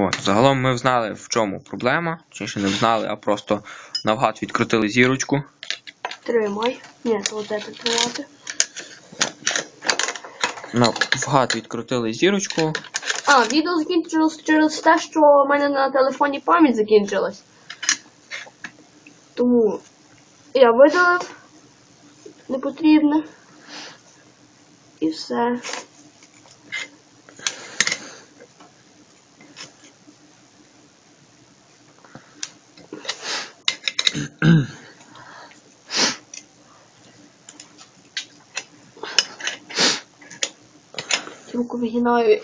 От, загалом ми знали, в чому проблема. Точніше, не знали, а просто навгад відкрутили зірочку. Тримай. Ні, то от це тримати. Навгад відкрутили зірочку. А, відео закінчилось через те, що в мене на телефоні пам'ять закінчилась. Тому я видалив непотрібне. І все. Руку вигинаю.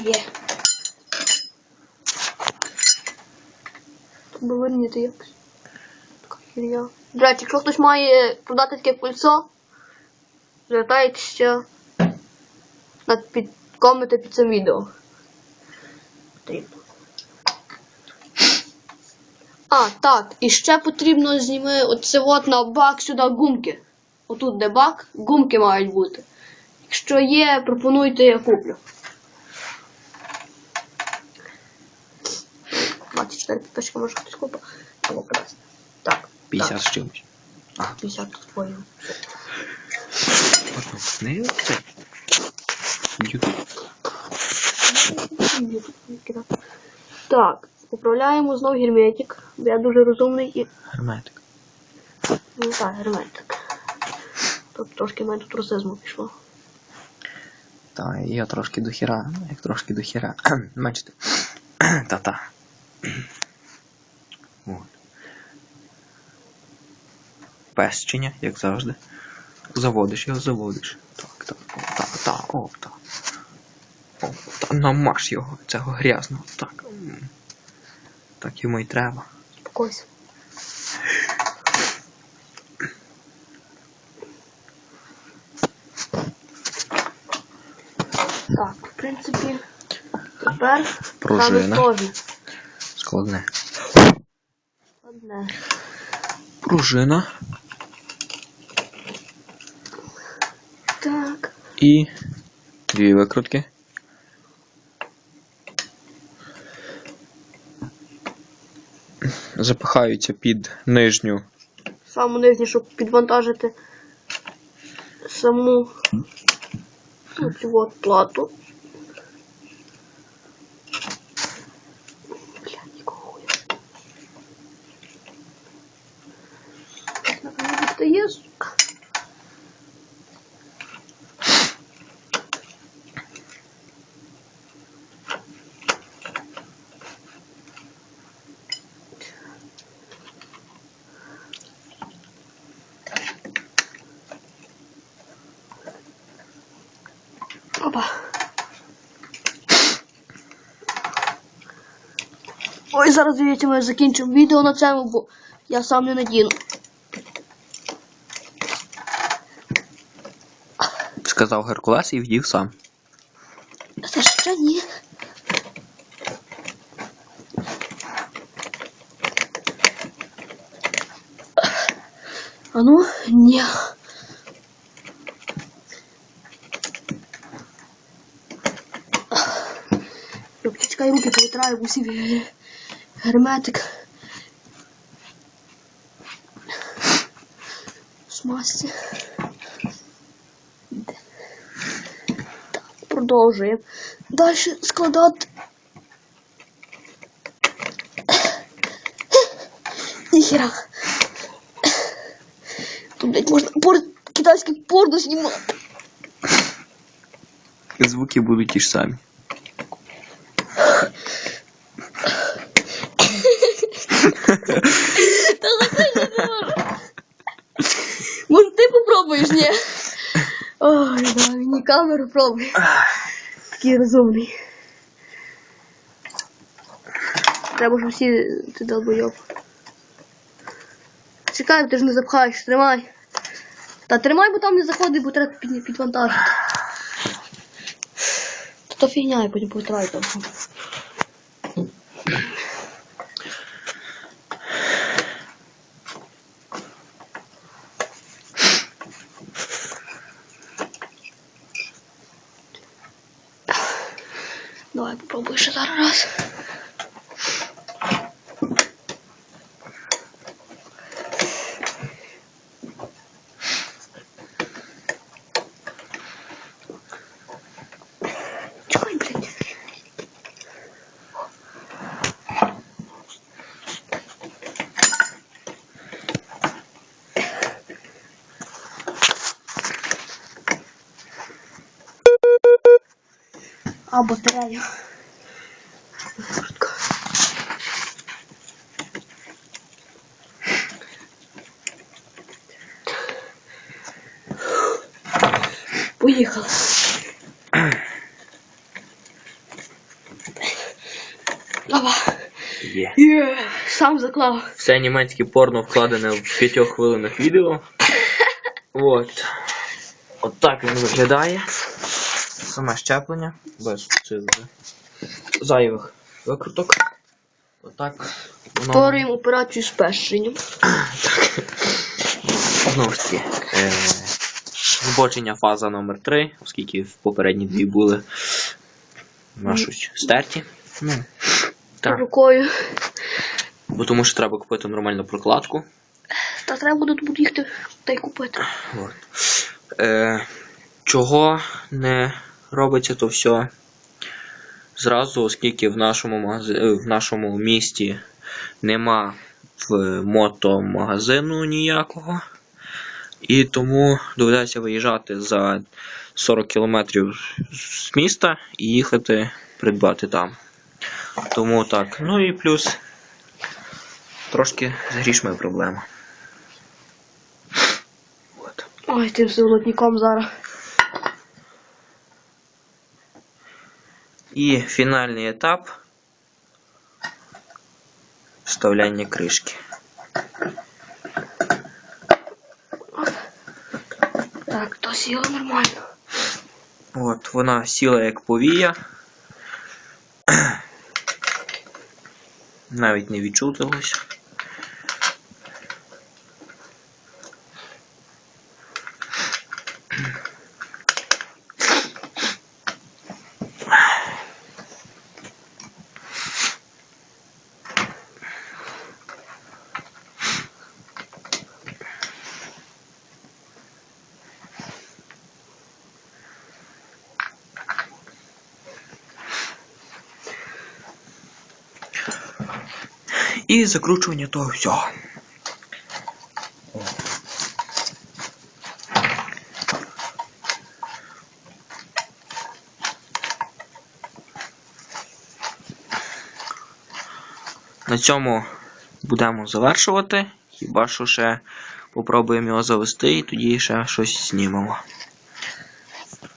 Є. Треба вирівняти якось. Така. До речі, якщо хтось має продати таке кольцо, звертайтеся під коменти під цим відео. Потрібно. А, так, і ще потрібно зніми оце от на бак сюди гумки. Отут де бак, гумки мають бути. Якщо є, пропонуйте, я куплю. 24 підписчика може хтось купить. Або краще. Так. 50 з чимось. Так, 50 тут твоє. Не. Ютуб. Так, управляємо знову герметик. бо Я дуже розумний і. Герметик. Ну так, герметик. Тут трошки в мене тут русизму пішло. Та я трошки до хіра, як трошки до хіра. Бачите. Та-та. От. Пещення, як завжди. Заводиш його, заводиш. Так, так, о, так, так, о, так. О, та намаш його, цього грязного. Так. Так йому й треба. Спокойся. Так, в принципі, тепер Пружина. сложне. Складне. Пружина Так. і дві викрутки. Запихаються під нижню Саму нижню, щоб підвантажити саму цю от плату. Зараз дивіться, ми закінчимо відео на цьому, бо я сам не надіну. сказав Геркулес і вдів сам. Це ще ні. А ну, ні. Чекай, руки повитраю, бо всі герметик. Смасті. Так, продовжуємо. Далі складати. Ніхера. Тут, блядь, можна пор... китайський порно знімати. Звуки будуть ті ж самі. Та можу. Може ти попробуєш, ні? Ой, да, мені камеру пробуй. Такий розумний. Треба ж всі ти долбойоб. Чекай, ти ж не запхаєш, тримай. Та тримай, бо там не заходить, бо треба під, підвантажити. Та то фігня, я потім повтраю Давай попробуй ще зараз раз. Чекай, блядь. А, батарея. Поїхали. Давай. Є. Є. Сам заклав. Все німецьке порно вкладене в п'ятьох хвилинах відео. От. От так він виглядає. Саме щеплення. Без цих зайвих викруток. Отак. Воно Повторюємо операцію з пещенням. знову ж таки. Е- збочення фаза номер 3 оскільки в попередні дві були на щось стерті. Ну, так. Рукою. Бо тому що треба купити нормальну прокладку. Та треба буде тут їхати та й купити. От. Е, чого не робиться то все зразу, оскільки в нашому, е, в нашому місті нема в мотомагазину ніякого. І тому доведеться виїжджати за 40 кілометрів з міста і їхати придбати там. Тому так. Ну і плюс трошки з грішми проблема. От. Ой, тим золотником зараз. І фінальний етап вставляння кришки. Так, то сіло нормально. От, вона сіла як повія. Навіть не відчутилось. І закручування того всього. На цьому будемо завершувати. Хіба що ще попробуємо його завести і тоді ще щось знімемо.